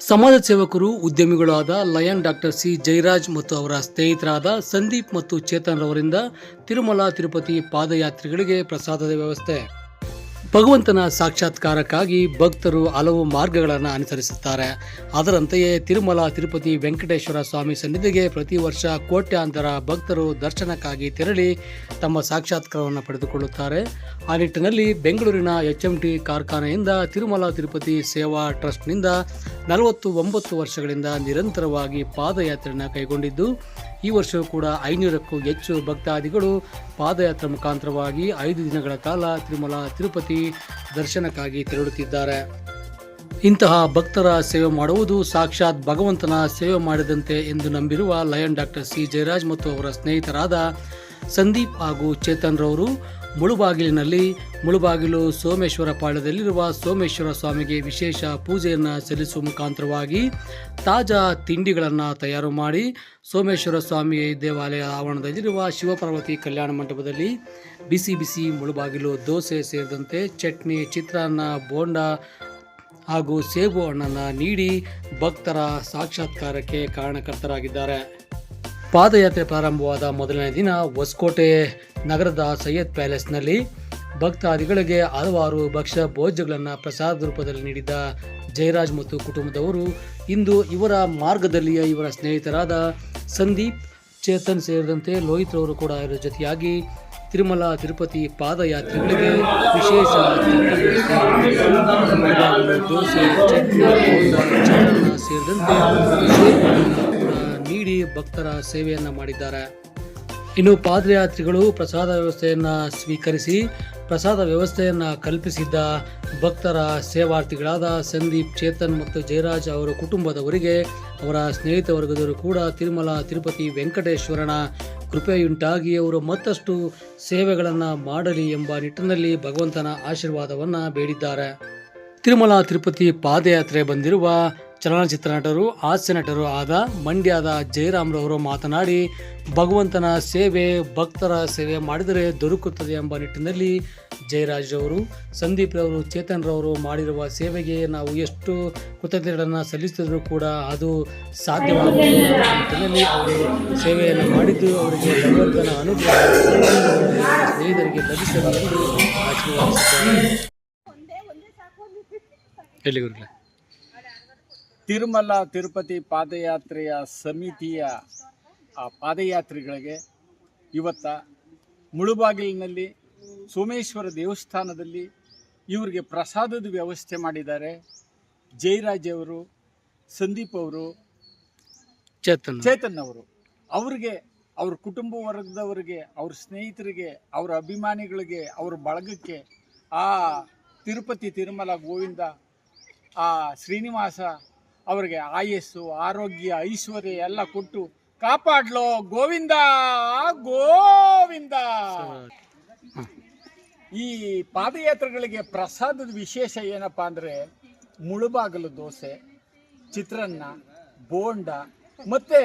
ಸಮಾಜ ಸೇವಕರು, ಉದ್ಯಮಿಗಳಾದ ಲಯನ್ ಡಾಕ್ಟರ್ ಸಿ. ಜಯರಾಜ್ ಮತ್ತು ಅವರ ಸ್ನೇಹಿತರಾದ ಸಂದೀಪ್ ಮತ್ತು ಚೇತನ್ ರವರಿಂದ ತಿರುಮಲ ತಿರುಪತಿ ಪಾದಯಾತ್ರಿಗಳಿಗೆ ಪ್ರಸಾದದ ವ್ಯವಸ್ಥೆ. ಭಗವಂತನ ಸಾಕ್ಷಾತ್ಕಾರಕ್ಕಾಗಿ ಭಕ್ತರು ಹಲವು ಮಾರ್ಗಗಳನ್ನು ಅನುಸರಿಸುತ್ತಾರೆ. ಅದರಂತೆಯೇ ತಿರುಮಲ, ತಿರುಪತಿ, ವೆಂಕಟೇಶ್ವರ ಸ್ವಾಮಿ ಸನ್ನಿಧಿಗೆ ಪ್ರತಿ ವರ್ಷ ಕೋಟ್ಯಾಂತರ ಭಕ್ತರು ದರ್ಶನಕ್ಕಾಗಿ ತೆರಳಿ ತಮ್ಮ ಸಾಕ್ಷಾತ್ಕಾರವನ್ನು ಪಡೆದುಕೊಳ್ಳುತ್ತಾರೆ. ಆ ನಿಟ್ಟಿನಲ್ಲಿ ಬೆಂಗಳೂರಿನ ಎಚ್ ಎಂ ಟಿ ಕಾರ್ಖಾನೆಯಿಂದ ತಿರುಮಲ, ತಿರುಪತಿ ಸೇವಾ ಟ್ರಸ್ಟ್ನಿಂದ ನಲವತ್ತು ಒಂಬತ್ತು ವರ್ಷಗಳಿಂದ ನಿರಂತರವಾಗಿ ಪಾದಯಾತ್ರೆಯನ್ನು ಕೈಗೊಂಡಿದ್ದು ಈ ವರ್ಷವೂ ಕೂಡ ಐನೂರಕ್ಕೂ ಹೆಚ್ಚು ಭಕ್ತಾದಿಗಳು ಪಾದಯಾತ್ರೆ ಮುಖಾಂತರವಾಗಿ ಐದು ದಿನಗಳ ಕಾಲ ತಿರುಮಲ ತಿರುಪತಿ ದರ್ಶನಕ್ಕಾಗಿ ತೆರಳುತ್ತಿದ್ದಾರೆ. ಇಂತಹ ಭಕ್ತರ ಸೇವೆ ಮಾಡುವುದು ಸಾಕ್ಷಾತ್ ಭಗವಂತನ ಸೇವೆ ಮಾಡಿದಂತೆ ಎಂದು ನಂಬಿರುವ ಲಯನ್ ಡಾಕ್ಟರ್ ಸಿ ಜಯರಾಜ್ ಮತ್ತು ಅವರ ಸ್ನೇಹಿತರಾದ ಸಂದೀಪ್ ಹಾಗೂ ಚೇತನ್ ರವರು ಮುಳುಬಾಗಿಲಿನಲ್ಲಿ, ಮುಳುಬಾಗಿಲು ಸೋಮೇಶ್ವರ ಪಾಳ್ಯದಲ್ಲಿರುವ ಸೋಮೇಶ್ವರ ಸ್ವಾಮಿಗೆ ವಿಶೇಷ ಪೂಜೆಯನ್ನು ಸಲ್ಲಿಸುವ ಮುಖಾಂತರವಾಗಿ ತಾಜಾ ತಿಂಡಿಗಳನ್ನು ತಯಾರು ಮಾಡಿ ಸೋಮೇಶ್ವರ ಸ್ವಾಮಿ ದೇವಾಲಯ ಆವರಣದಲ್ಲಿರುವ ಶಿವಪಾರ್ವತಿ ಕಲ್ಯಾಣ ಮಂಟಪದಲ್ಲಿ ಬಿಸಿ ಬಿಸಿ ಮುಳುಬಾಗಿಲು, ದೋಸೆ ಸೇರಿದಂತೆ ಚಟ್ನಿ, ಚಿತ್ರಾನ್ನ, ಬೋಂಡ ಹಾಗೂ ಸೇಬು ಹಣ್ಣನ್ನು ನೀಡಿ ಭಕ್ತರ ಸಾಕ್ಷಾತ್ಕಾರಕ್ಕೆ ಕಾರಣಕರ್ತರಾಗಿದ್ದಾರೆ. ಪಾದಯಾತ್ರೆ ಪ್ರಾರಂಭವಾದ ಮೊದಲನೇ ದಿನ ಹೊಸಕೋಟೆ ನಗರದ ಸೈಯದ್ ಪ್ಯಾಲೇಸ್ನಲ್ಲಿ ಭಕ್ತಾದಿಗಳಿಗೆ ಹಲವಾರು ಭಕ್ಷ್ಯ ಭೋಜ್ಯಗಳನ್ನು ಪ್ರಸಾದ ರೂಪದಲ್ಲಿ ನೀಡಿದ್ದ ಜಯರಾಜ್ ಮತ್ತು ಕುಟುಂಬದವರು ಇಂದು ಇವರ ಮಾರ್ಗದಲ್ಲಿಯ ಇವರ ಸ್ನೇಹಿತರಾದ ಸಂದೀಪ್, ಚೇತನ್ ಸೇರಿದಂತೆ ಲೋಹಿತ್ ರವರು ಕೂಡ ಇವರ ಜೊತೆಯಾಗಿ ತಿರುಮಲ, ತಿರುಪತಿ ಪಾದಯಾತ್ರೆಗಳಿಗೆ ವಿಶೇಷ ಸೇರಿದಂತೆ ನೀಡಿ ಭಕ್ತರ ಸೇವೆಯನ್ನು ಮಾಡಿದ್ದಾರೆ. ಇನ್ನು ಪಾದಯಾತ್ರಿಗಳು ಪ್ರಸಾದ ವ್ಯವಸ್ಥೆಯನ್ನು ಸ್ವೀಕರಿಸಿ ಪ್ರಸಾದ ವ್ಯವಸ್ಥೆಯನ್ನು ಕಲ್ಪಿಸಿದ್ದ ಭಕ್ತರ ಸೇವಾರ್ಥಿಗಳಾದ ಸಂದೀಪ್ ಚೇತನ್ ಮತ್ತು ಜಯರಾಜ್ ಅವರ ಕುಟುಂಬದವರಿಗೆ, ಅವರ ಸ್ನೇಹಿತ ವರ್ಗದವರು ಕೂಡ ತಿರುಮಲ, ತಿರುಪತಿ ವೆಂಕಟೇಶ್ವರನ ಕೃಪೆಯುಂಟಾಗಿ ಅವರು ಮತ್ತಷ್ಟು ಸೇವೆಗಳನ್ನು ಮಾಡಲಿ ಎಂಬ ನಿಟ್ಟಿನಲ್ಲಿ ಭಗವಂತನ ಆಶೀರ್ವಾದವನ್ನು ಬೇಡಿದ್ದಾರೆ. ತಿರುಮಲ, ತಿರುಪತಿ ಪಾದಯಾತ್ರೆ ಬಂದಿರುವ ಚಲನಚಿತ್ರ ನಟರು ಹಾಸ್ಯ ನಟರು ಆದ ಮಂಡ್ಯದ ಜಯರಾಮ್ರವರು ಮಾತನಾಡಿ ಭಗವಂತನ ಸೇವೆ ಭಕ್ತರ ಸೇವೆ ಮಾಡಿದರೆ ದೊರಕುತ್ತದೆ ಎಂಬ ನಿಟ್ಟಿನಲ್ಲಿ ಜಯರಾಜ್ ಸಂದೀಪ್ರವರು ಸಂದೀಪ್ ರವರು ಚೇತನ್ ರವರು ಮಾಡಿರುವ ಸೇವೆಗೆ ನಾವು ಎಷ್ಟು ಕೃತಜ್ಞತೆಗಳನ್ನು ಸಲ್ಲಿಸಿದರೂ ಕೂಡ ಅದು ಸಾಧ್ಯವಾಗುತ್ತದೆ ಎಂಬ ನಿಟ್ಟಿನಲ್ಲಿ ಅವರು ಸೇವೆಯನ್ನು ಮಾಡಿದ್ದು ಅವರಿಗೆ ಭಗವಂತನ ಅನುಗ್ರಹ ಸ್ನೇಹಿತರಿಗೆ ಲಭಿಸಲಿ ಆಶೀರ್ವಾದಿಸಿದ್ದಾರೆ. ಎಲ್ಲಿ ಗುರುಗಳೇ. ತಿರುಮಲ ತಿರುಪತಿ ಪಾದಯಾತ್ರೆಯ ಸಮಿತಿಯ ಆ ಪಾದಯಾತ್ರಿಗಳಿಗೆ ಇವತ್ತ ಮುಳುಬಾಗಿಲಿನಲ್ಲಿ ಸೋಮೇಶ್ವರ ದೇವಸ್ಥಾನದಲ್ಲಿ ಇವರಿಗೆ ಪ್ರಸಾದದ ವ್ಯವಸ್ಥೆ ಮಾಡಿದ್ದಾರೆ. ಜಯರಾಜ್ ಅವರು ಸಂದೀಪ್ ಅವರು ಚೇತನ್. ಚೇತನ್ ಅವರು. ಅವ್ರಿಗೆ ಅವ್ರ ಕುಟುಂಬ ವರ್ಗದವರಿಗೆ ಅವ್ರ ಸ್ನೇಹಿತರಿಗೆ ಅವರ ಅಭಿಮಾನಿಗಳಿಗೆ ಅವ್ರ ಬಳಗಕ್ಕೆ ಆ ತಿರುಪತಿ ತಿರುಮಲ ಗೋವಿಂದ ಆ ಶ್ರೀನಿವಾಸ ಅವರಿಗೆ ಆಯಸ್ಸು, ಆರೋಗ್ಯ, ಐಶ್ವರ್ಯ ಎಲ್ಲ ಕೊಟ್ಟು ಕಾಪಾಡ್ಲೋ, ಗೋವಿಂದ ಗೋವಿಂದ. ಈ ಪಾದಯಾತ್ರೆಗಳಿಗೆ ಪ್ರಸಾದದ ವಿಶೇಷ ಏನಪ್ಪಾ ಅಂದರೆ ಮುಳುಬಾಗಲು ದೋಸೆ, ಚಿತ್ರಾನ್ನ, ಬೋಂಡ, ಮತ್ತೆ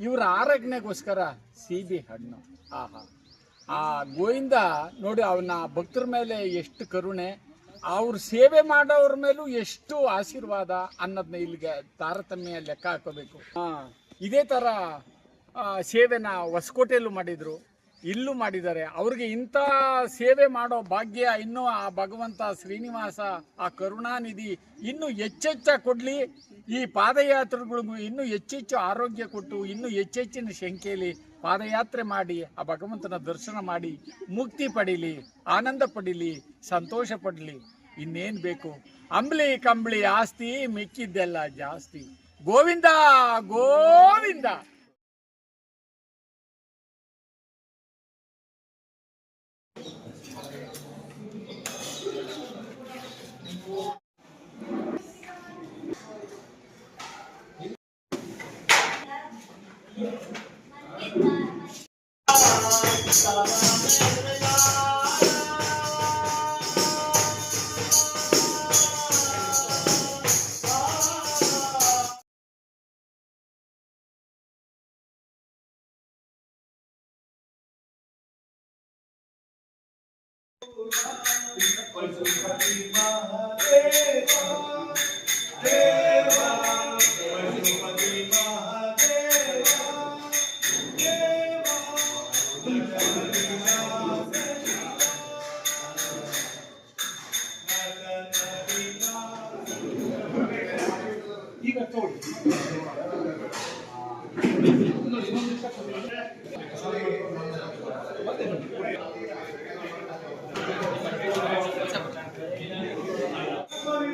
ಇವರ ಆರೋಗ್ಯಗೋಸ್ಕರ ಸೀಬೆ ಹಣ್ಣು. ಆಹಾ. ಆ ಗೋವಿಂದ ನೋಡಿ ಅವನ ಭಕ್ತರ ಮೇಲೆ ಎಷ್ಟು ಕರುಣೆ. ಅವ್ರ ಸೇವೆ ಮಾಡೋರ ಮೇಲೂ ಎಷ್ಟು ಆಶೀರ್ವಾದ ಅನ್ನೋದನ್ನ ಇಲ್ಲಿಗೆ ತಾರತಮ್ಯ ಲೆಕ್ಕ ಹಾಕೋಬೇಕು. ಇದೇ ಥರ ಸೇವೆನ ಹೊಸಕೋಟೆಯಲ್ಲೂ ಮಾಡಿದರು, ಇಲ್ಲೂ ಮಾಡಿದ್ದಾರೆ. ಅವ್ರಿಗೆ ಇಂಥ ಸೇವೆ ಮಾಡೋ ಭಾಗ್ಯ ಇನ್ನೂ ಆ ಭಗವಂತ ಶ್ರೀನಿವಾಸ, ಆ ಕರುಣಾನಿಧಿ ಇನ್ನೂ ಹೆಚ್ಚೆಚ್ಚ ಕೊಡಲಿ. ಈ ಪಾದಯಾತ್ರೆಗಳಿಗೂ ಇನ್ನೂ ಹೆಚ್ಚೆಚ್ಚು ಆರೋಗ್ಯ ಕೊಟ್ಟು, ಇನ್ನೂ ಹೆಚ್ಚೆಚ್ಚಿನ ಸಂಖ್ಯೆಯಲ್ಲಿ ಪಾದಯಾತ್ರೆ ಮಾಡಿ, ಆ ಭಗವಂತನ ದರ್ಶನ ಮಾಡಿ, ಮುಕ್ತಿ ಪಡೀಲಿ, ಆನಂದ ಪಡೀಲಿ, ಸಂತೋಷ ಪಡಲಿ. ಇನ್ನೇನು ಬೇಕು? ಅಂಬ್ಲಿ ಕಂಬಳಿ ಆಸ್ತಿ ಮಿಕ್ಕಿದ್ದೆಲ್ಲ ಜಾಸ್ತಿ. Govinda Govinda! Pajupati Mahadeva Deva Deva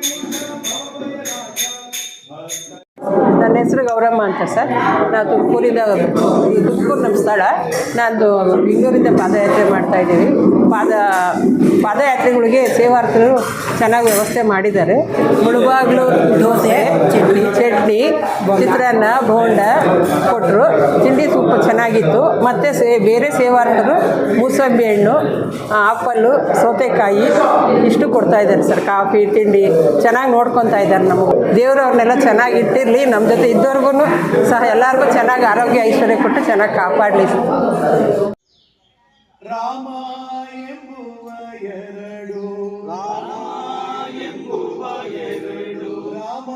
Thank you. Gowramma ಅಂತ ಸರ್. ನಾವು ತುಮಕೂರಿಂದ ತುಮಕೂರು ನಮ್ಮ ಸ್ಥಳ. ನಾನು ಬೆಂಗಳೂರಿಂದ ಪಾದಯಾತ್ರೆ ಮಾಡ್ತಾ ಇದ್ದೀವಿ. ಪಾದ, ಪಾದಯಾತ್ರೆಗಳಿಗೆ ಸೇವಾರ್ಥರು ಚೆನ್ನಾಗಿ ವ್ಯವಸ್ಥೆ ಮಾಡಿದ್ದಾರೆ. ಮುಳುಬಾಗ್ಲು ದೋಸೆ, ಚಟ್ನಿ ಚಟ್ನಿ, ಚಿತ್ರಾನ್ನ, ಬೋಂಡ ಕೊಟ್ಟರು ತಿಂಡಿ ತುಂಬ ಚೆನ್ನಾಗಿತ್ತು. ಮತ್ತು ಸೇ, ಬೇರೆ ಸೇವಾರ್ಥರು ಮೂಸಂಬಿ ಹಣ್ಣು ಆಪಲ್ಲು ಸೌತೆಕಾಯಿ ಇಷ್ಟು ಕೊಡ್ತಾ ಇದ್ದಾರೆ ಸರ್. ಕಾಫಿ, ತಿಂಡಿ ಚೆನ್ನಾಗಿ ನೋಡ್ಕೊತಾ ಇದ್ದಾರೆ ನಮಗೆ. ದೇವರು ಅವ್ರನ್ನೆಲ್ಲ ಚೆನ್ನಾಗಿ ಇಟ್ಟಿರಲಿ. ನಮ್ಮ ಜೊತೆ ಇದ್ದವ್ರಿಗೂ ಸಹ ಎಲ್ಲರಿಗೂ ಚೆನ್ನಾಗಿ ಆರೋಗ್ಯ ಐಶ್ವರ್ಯ ಕೊಟ್ಟು ಚೆನ್ನಾಗಿ ಕಾಪಾಡಲಿ ರಾಮ ಎಂಬುವ ಎರಡು ರಾಮ ಎಂಬುವ ಎರಡು ರಾಮ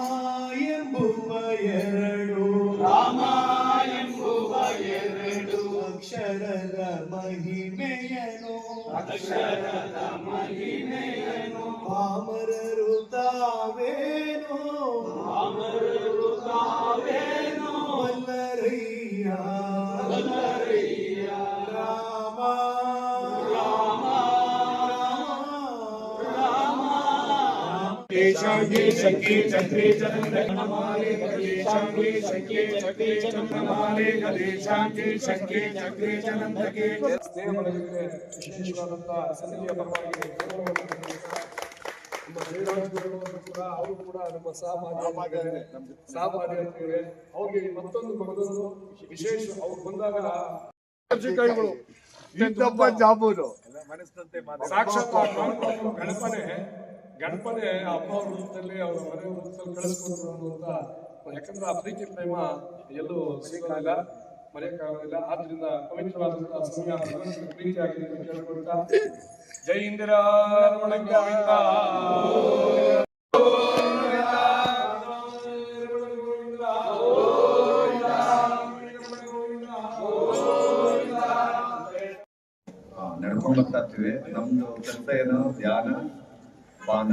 ಎಂಬುವ ಎರಡು ರಾಮ ಎಂಬುವ ಎರಡು ಅಕ್ಷರದ ಮಹಿಮೆಯನು ಅಕ್ಷರದ ಮಹಿಮೆಯನು ಪಾಮರರು ತಾವೇನು ಪಾಮರರು ತಾವೇನು ವಲ್ಲರಯ್ಯ ವಲ್ಲರಯ್ಯ ರಾಮ ರಾಮ ರಾಮ ಶಾಂತಿ ಶಕ್ತಿ ಚಕ್ರಿ ಚಂದ್ರಮಾಲೆ ಗದೆ ಶಾಂತಿ ಶಕ್ತಿ ಚಕ್ರಿ ಚಂದ್ರಮಾಲೆ ಗದೆ ಶಾಂತಿ ಶಕ್ತಿ ಚಕ್ರಿ ಚಂದ್ರಕ್ಕೆ ಸ್ನೇಹಮನಗಳಿಗೆ ವಿಶೇಷವಾದಂಥ ಸನ್ನಿಧಿಯ ಪರವಾಗಿ ನಮ್ಮ ಕೂಡ ಅವರು ಕೂಡ ನಮ್ಮ ಸಹಪಾಠಿಯಾಗಿದ್ದಾರೆ ಸಹಪಾಠಿಯಾಗಿದ್ದಾರೆ ಅವ್ರಿಗೆ ಮತ್ತೊಂದು ಮಗದೊಂದು ವಿಶೇಷ. ಅವ್ರು ಬಂದಾಗ ಕೈಗಳು ಇಂಥಪ್ಪ ಜಾಬೂನು. ಸಾಕ್ಷಾತ್ ಗಣಪನೆ ಗಣಪನೆ ಅಪ್ಪ ಅವ್ರ ರೂಪದಲ್ಲಿ ಅವರ ಮನೆ ವೃತ್ತದಲ್ಲಿ ಕಳಿಸ್ಕೊಂಡ್ರು ಅನ್ನುವಂತ ಯಾಕಂದ್ರೆ ಆ ಪ್ರೀತಿ ಪ್ರೇಮ ಎಲ್ಲೂ ಸಿಗಲಿಲ್ಲ ಮರೆಯಕ್ಕಾಗೋದಿಲ್ಲ. ಆದ್ರಿಂದ ಪವಿತ್ರವಾದಂತಹ ಸಮಯ ಪ್ರೀತಿಯಾಗಿ ಕೇಳ್ಕೊಳ್ತಾ ಜೈ ಇಂದಿರಾ ನಡ್ಕೊಂಡು ಗೋವಿಂದ. ಆ, ನಡ್ಕೊಂಡ್ ಬರ್ತಾ ಇರ್ತೀವಿ ನಮ್ದು ಕೆಲಸ ಏನು? ಧ್ಯಾನ ಪಾನ.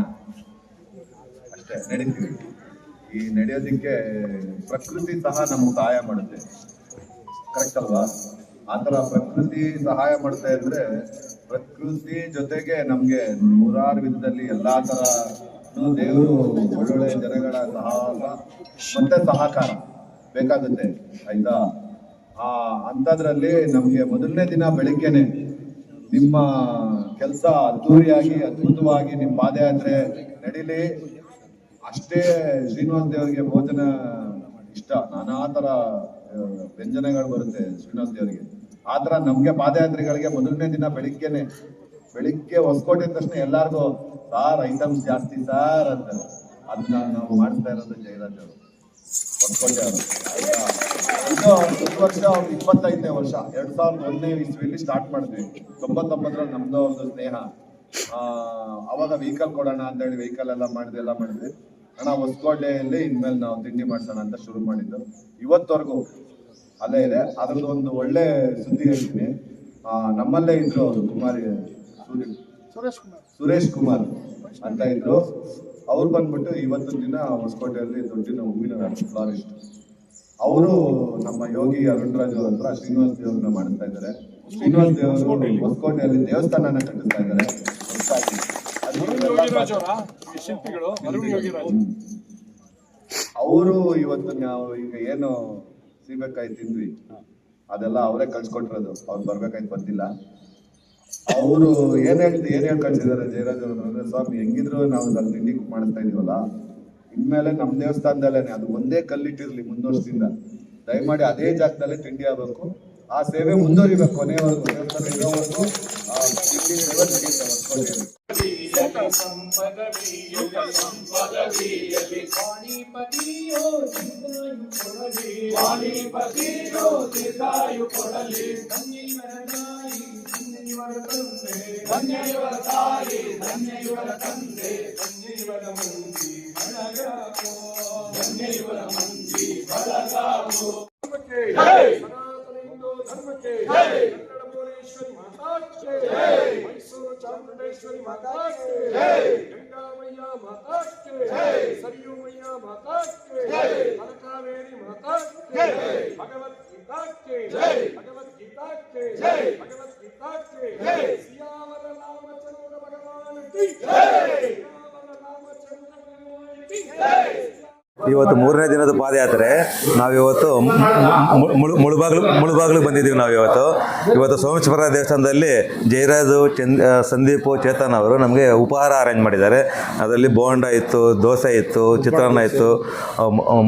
ಅಷ್ಟೇ ನಡೀತೀವಿ. ಈ ನಡೆಯೋದಕ್ಕೆ ಪ್ರಕೃತಿ ಸಹ ನಮ್ಗೆ ಸಹಾಯ ಮಾಡುತ್ತೆ. ಕರೆಕ್ಟ್ ಅಲ್ವಾ? ಆ ಥರ ಪ್ರಕೃತಿ ಸಹಾಯ ಮಾಡ್ತಾ ಇದ್ರೆ ಪ್ರಕೃತಿ ಜೊತೆಗೆ ನಮ್ಗೆ ನೂರಾರು ವಿಧದಲ್ಲಿ ಎಲ್ಲಾ ತರ ದೇವರು ಒಳ್ಳೊಳ್ಳೆ ಜನಗಳ ಸಹವಾಸ ಮತ್ತೆ ಸಹಕಾರ ಬೇಕಾಗುತ್ತೆ, ಆಯ್ತಾ? ಆ ಅಂಥದ್ರಲ್ಲಿ ನಮ್ಗೆ ಮೊದಲನೇ ದಿನ ಬೆಳಿಗ್ಗೆನೆ ನಿಮ್ಮ ಕೆಲಸ ಅದ್ದೂರಿಯಾಗಿ, ಅದ್ಭುತವಾಗಿ ನಿಮ್ಮ ಪಾದಯಾತ್ರೆ ನಡೀಲಿ. ಅಷ್ಟೇ ಶ್ರೀನಿವಾಸ ದೇವರಿಗೆ ಭೋಜನ ಇಷ್ಟ. ನಾನಾ ತರ ವ್ಯಂಜನಗಳು ಬರುತ್ತೆ ಶ್ರೀನಿವಾಸ ದೇವರಿಗೆ. ಆ ತರ ನಮ್ಗೆ ಪಾದಯಾತ್ರಿಗಳಿಗೆ ಮೊದಲನೇ ದಿನ ಬೆಳಿಗ್ಗೆನೆ, ಬೆಳಿಗ್ಗೆ ಹೊಸಕೋಟೆ ತಕ್ಷಣ ಎಲ್ಲಾರ್ಗು, ಸಾರ್ ಐಟಮ್ಸ್ ಜಾಸ್ತಿ, ಸಾರ್ ಅಂತ ಅದನ್ನ ನಾವು ಮಾಡ್ತಾ ಇರೋದು ಜಯರಾಜ್ ಅವರು. ವರ್ಷ ಇಪ್ಪತ್ತೈದನೇ ವರ್ಷ. ಎರಡ್ ಸಾವಿರದ ಒಂದನೇ ಇಸ್ವಿಯಲ್ಲಿ ಸ್ಟಾರ್ಟ್ ಮಾಡಿದ್ವಿ. ತೊಂಬತ್ತೊಂಬತ್ತರಲ್ಲಿ ನಮ್ದು ಒಂದು ಸ್ನೇಹ. ಅವಾಗ ವೆಹಿಕಲ್ ಕೊಡೋಣ ಅಂತ ಹೇಳಿ ವೆಹಿಕಲ್ ಎಲ್ಲ ಮಾಡಿದ್ವಿ ಎಲ್ಲ ಮಾಡಿದ್ವಿ. ಅಣ್ಣ, ಹೊಸ್ಕೋಟೆಯಲ್ಲಿ ಇನ್ಮೇಲೆ ನಾವು ತಿಂಡಿ ಮಾಡ್ಸೋಣ ಅಂತ ಶುರು ಮಾಡಿದ್ದು. ಇವತ್ತವರೆಗೂ ಅಲ್ಲೇ ಇದೆ. ಅದ್ರದ್ದು ಒಂದು ಒಳ್ಳೆ ಸುದ್ದಿ ಹೇಳ್ತೀನಿ. ನಮ್ಮಲ್ಲೇ ಇದ್ರು ಅವರು ಕುಮಾರಿ ಸುರೇಶ್ ಕುಮಾರ್. ಸುರೇಶ್ ಕುಮಾರ್ ಅಂತ ಇದ್ರು. ಅವ್ರು ಬಂದ್ಬಿಟ್ಟು ಇವತ್ತು ದಿನ ಹೊಸಕೋಟೆಯಲ್ಲಿ ದೊಡ್ಡಿನ ಹೂವಿನ ಫ್ಲಾರಿಸ್ಟ್ ಅವರು ನಮ್ಮ ಯೋಗಿ ಅರುಣ್ ರಾಜ್ ಅವ್ರ ಹತ್ರ ಶ್ರೀನಿವಾಸ ದೇವ್ರನ್ನ ಮಾಡ್ತಾ ಇದ್ದಾರೆ. ಶ್ರೀನಿವಾಸ ದೇವರು ಹೊಸಕೋಟೆಯಲ್ಲಿ ದೇವಸ್ಥಾನನ ಕಟ್ಟಿಸ್ತಾ ಇದ್ದಾರೆ. ಅವರು ಇವತ್ತು ನಾವು ಈಗ ಏನು ಸೀಬೆಕಾಯಿ ತಿಂದ್ವಿ. ಅದೆಲ್ಲ ಅವರೇ ಕಳ್ಸಿಕೊಟ್ಟಿರೋದು. ಅವ್ರು ಬರ್ಬೇಕಾಯ್ತು ಬಂದಿಲ್ಲ ಅವರು ಏನ್ ಹೇಳ್ತಿ ಏನ್ ಹೇಳಿ ಕಳ್ಸಿದಾರೆ ಜಯರಾಜ್ ಅವರು ಅಂದ್ರೆ ಸ್ವಾಮಿ ಹೆಂಗಿದ್ರು ನಾವು ಅಲ್ಲಿ ತಿಂಡಿ ಮಾಡಿಸ್ತಾ ಇದೀವಲ್ಲ? ಇನ್ಮೇಲೆ ನಮ್ಮ ದೇವಸ್ಥಾನದಲ್ಲೇನೆ ಅದು ಒಂದೇ ಕಲ್ಲಿಟ್ಟಿರ್ಲಿ ಮುಂದುವರ್ಸಿಂದ ದಯಮಾಡಿ ಅದೇ ಜಾಗದಲ್ಲೇ ತಿಂಡಿ ಆಗ್ಬೇಕು. ಆ ಸೇವೆ ಮುಂದುವರಿಬೇಕು ಕೊನೆಯವರೆಗೂ ದೇವಸ್ಥಾನ ಇರೋವರೆಗೂ ಆ ತಿಂಡಿ ಸೇವೆ యుగ సంపద వీయలి సంపద వీయలి వాణిపతియో చిదాయు కొడలి వాణిపతియో చిదాయు కొడలి ధన్యవరదాయి ధన్యవర తందే ధన్యవర తాయి ధన్యవర తందే ధన్యవర మంచి బలగాపో ధన్యవర మంచి బలగాపో జై సనాతన హిందూ ధర్మకే జై కన్నడ భువనేశ్వరి మాతాకే జై चामुंडेश्वरी माता के। जय। गंगा मैया माता के। जय। सरयू मैया माता के। जय। अलकावेरी माता के। जय। भगवत गीता के। जय। भगवत गीता के। जय। भगवत गीता के। जय। ಇವತ್ತು ಮೂರನೇ ದಿನದ ಪಾದಯಾತ್ರೆ. ನಾವಿವತ್ತು ಮುಳು, ಮುಳುಬಾಗ್ಲು, ಮುಳುಬಾಗ್ಲಿಗೆ ಬಂದಿದ್ದೀವಿ ನಾವು ಇವತ್ತು ಇವತ್ತು ಸೋಮೇಶ್ವರ ದೇವಸ್ಥಾನದಲ್ಲಿ ಜಯರಾಜು ಚಂದ್ ಸಂದೀಪ್, ಚೇತನ್ ಅವರು ನಮಗೆ ಉಪಹಾರ ಅರೇಂಜ್ ಮಾಡಿದ್ದಾರೆ. ಅದರಲ್ಲಿ ಬೋಂಡ ಇತ್ತು, ದೋಸೆ ಇತ್ತು, ಚಿತ್ರಾನ್ನ ಇತ್ತು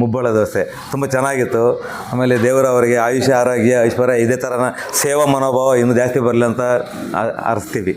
ಮುಬ್ಬಳ ದೋಸೆ. ತುಂಬ ಚೆನ್ನಾಗಿತ್ತು. ಆಮೇಲೆ ದೇವರವರಿಗೆ ಆಯುಷ್ಯ, ಆರೋಗ್ಯ, ಐಶ್ವರ್ಯ, ಇದೇ ಥರನ ಸೇವಾ ಮನೋಭಾವ ಇನ್ನೂ ಜಾಸ್ತಿ ಬರಲಿ ಅಂತ ಹಾರೈಸ್ತೀವಿ